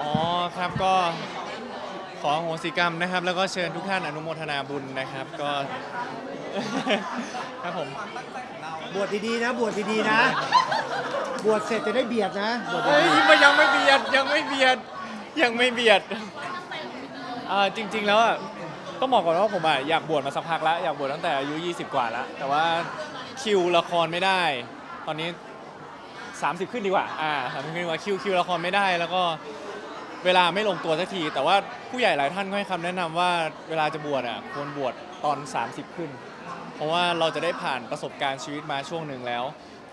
อ๋อครับก็ขออโหสิกรรมนะครับ แล้วก็เชิญทุกท่านอนุโมทนาบุญนะครับ ก็ ครับผมบวชดีๆนะ บวชดีๆนะ บวชเสร็จจะได้เบียดนะบวชเฮ้ยดีมันยังไม่เบียดยังไม่เบียดยังไม่เบียดอ่าจริง ๆ แล้วอะต้องบอกก่อนว่าผมอะอยากบวชมาสักพักแล้วอยากบวชตั้งแต่อายุ 20 กว่าแล้ว แต่ว่าคิวละครไม่ได้ ตอนนี้ 30 ขึ้นดีกว่า อ่าสามสิบขึ้นดีกว่าคิวคิวละครไม่ได้ แล้วก็ เวลาไม่ลงตัวสักที แต่ว่าผู้ใหญ่หลายท่านก็ให้คำแนะนำว่าเวลาจะบวชอะควรบวชตอน 30 ขึ้น เพราะว่าเราจะได้ผ่านประสบการณ์ชีวิตมาช่วงหนึ่งแล้ว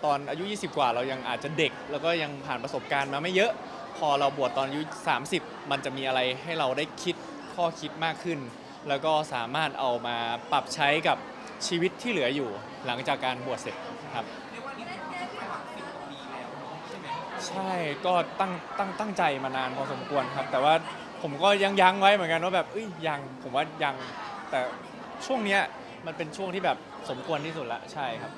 ตอนอายุ 20 กว่าเรายังอาจจะเด็ก แล้วก็ยังผ่านประสบการณ์มาไม่เยอะ พอเราบวชตอนอายุ 30 มันจะมีอะไรให้เราได้คิดข้อคิดมากขึ้น แล้วก็สามารถเอามาปรับใช้กับชีวิตที่เหลืออยู่ หลังจากการบวชเสร็จครับ ใช่ก็ตั้งตั้งตั้งใจมานานพอสมควรครับ แต่ว่าผมก็ยังยั้งไว้เหมือนกันว่าแบบเอ้ยยังผมว่ายังแต่ช่วงเนี้ยมันเป็นช่วงที่แบบสมควรที่สุดละใช่ครับ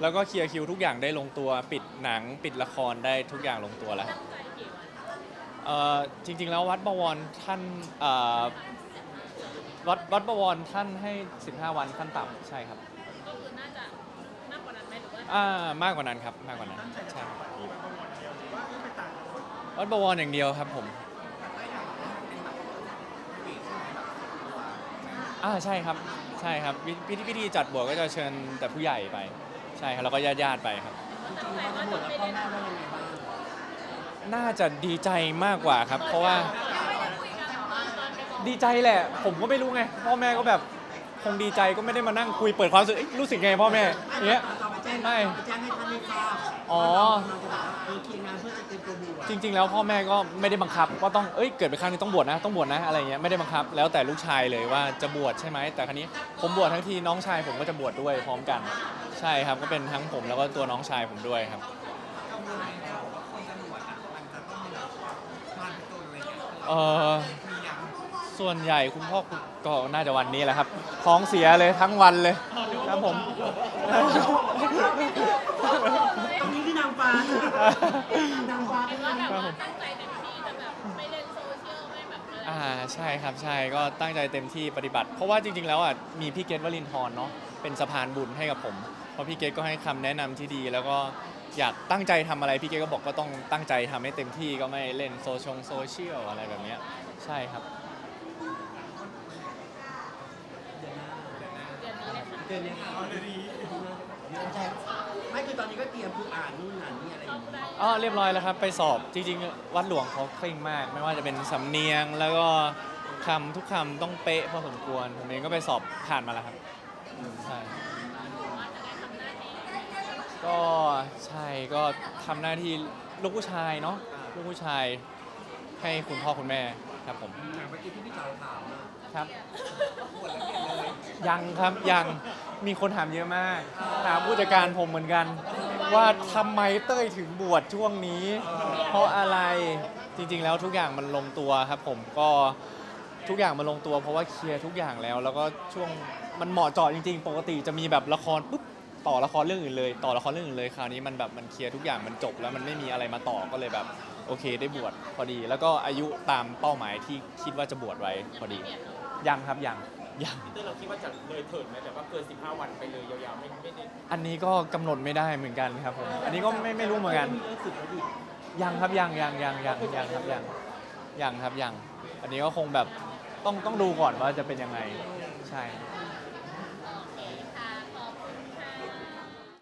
แล้วก็เคลียร์คิวทุกอย่างได้ลงตัวปิดหนังปิดละครได้ทุกอย่างลงตัวแล้วเอ่อจริง ๆ แล้ววัดบวรท่านเอ่อวัดวัดบวรท่านให้ 15 วันขั้นต่ำใช่ครับ ก็คือน่าจะ อ่ามากกว่านั้นครับมากกว่านั้นใช่วัดบวรอย่างเดียวครับผมอ่าใช่ครับใช่ครับวิพิธีพิธีจัดบวชก็จะเชิญแต่ผู้ใหญ่ไป ใช่ครับแล้วก็ญาติญาติๆไปครับ น่าจะดีใจมากกว่าครับ เพราะว่า ดีใจแหละ ผมก็ไม่รู้ไง พ่อแม่ก็แบบ คงดีใจก็ไม่ได้มานั่งคุยเปิดความรู้สึกเอ๊ะรู้สึกไงพ่อแม่อย่างเงี้ย ไปแจ้งไม่ไปแจ้งให้ท่านได้ทราบอ๋อ เราจะแบบว่าเออเคลียร์งานเพื่อจะเตรียมตัวบวชจริง ๆ แล้วพ่อแม่ก็ไม่ได้บังคับว่าต้องเอ้ยเกิดไปครั้งนึงต้องบวชนะต้องบวชนะอะไรเงี้ยไม่ได้บังคับ แล้วแต่ลูกชายเลยว่าจะบวชใช่ไหมแต่ครั้นี้ผมบวชทั้งทีน้องชายผมก็จะบวชด้วยพร้อมกัน ใช่ครับก็เป็นทั้งผมแล้วก็ตัวน้องชายผมด้วยครับเออส่วนใหญ่คุณพ่อคุณก็น่าจะวันนี้แหละครับท้องเสียเลยทั้งวันเลย ครับผม ตรงนี้ที่นางฟ้านะนางฟ้าเห็นว่าแบบว่าตั้งใจเต็มที่จะแบบไม่เล่นโซเชียลไม่แบบเลยอ่าใช่ครับใช่ก็ตั้งใจเต็มที่ปฏิบัติ เพราะว่าจริง ๆ แล้วอะมีพี่เกตวลินทร์เนาะเป็นสะพานบุญให้กับผม เพราะพี่เกตก็ให้คำแนะนำที่ดี แล้วก็อยากตั้งใจทำอะไรพี่เกตก็บอกก็ต้องตั้งใจทำให้เต็มที่ก็ไม่เล่นโซชงโซเชียลอะไรแบบเนี้ยใช่ครับ ดือนนี้เลยค่ะเดือนนี้ค่ะไม่คือตอนนี้ก็เตรียมคืออ่านนู่นอ่านนี่อะไรอย่างเงี้ยอ๋อเรียบร้อยแล้วครับ ไปสอบจริง ๆ วัดหลวงเขาเคร่งมาก ไม่ว่าจะเป็นสำเนียงแล้วก็คำทุกคำต้องเป๊ะพอสมควรผมเองก็ไปสอบผ่านมาแล้วครับใช่ก็ใช่ก็ทำหน้าที่ลูกผู้ชายเนาะลูกผู้ชายให้คุณพ่อคุณแม่ ครับผมอย่างเมื่อกี้ที่พี่จ๋าถามอะครับยังครับยังมีคนถามเยอะมากถามผู้จัดการผมเหมือนกัน ว่าทำไมเต้ยถึงบวชช่วงนี้ เพราะอะไรจริงๆแล้วทุกอย่างมันลงตัวครับ ผมก็ทุกอย่างมันลงตัว เพราะว่าเคลียร์ทุกอย่างแล้ว แล้วก็ช่วงมันเหมาะเจาะจริง ๆ ปกติจะมีแบบละครปุ๊บ ต่อละครเรื่องอื่นเลย ต่อละครเรื่องอื่นเลยคราวนี้มันแบบมันเคลียร์ทุกอย่างมันจบแล้วมันไม่มีอะไรมาต่อก็เลยแบบโอเคได้บวชพอดี แล้วก็อายุตามเป้าหมายที่คิดว่าจะบวชไว้พอดียังครับยังยังเตอร์เราคิดว่าจะเลยเถิดไหมแบบว่าเกิน 15 วันไปเลยยาวๆไม่ไม่ได้อันนี้ก็กำหนดไม่ได้เหมือนกันครับผมอันนี้ก็ไม่ไม่รู้เหมือนกันมีเรื่องสึกแล้วดิยังครับยังยังยังยังยังครับยังยังครับยังอันนี้ก็คงแบบต้องต้องดูก่อนว่าจะเป็นยังไง ใช่แ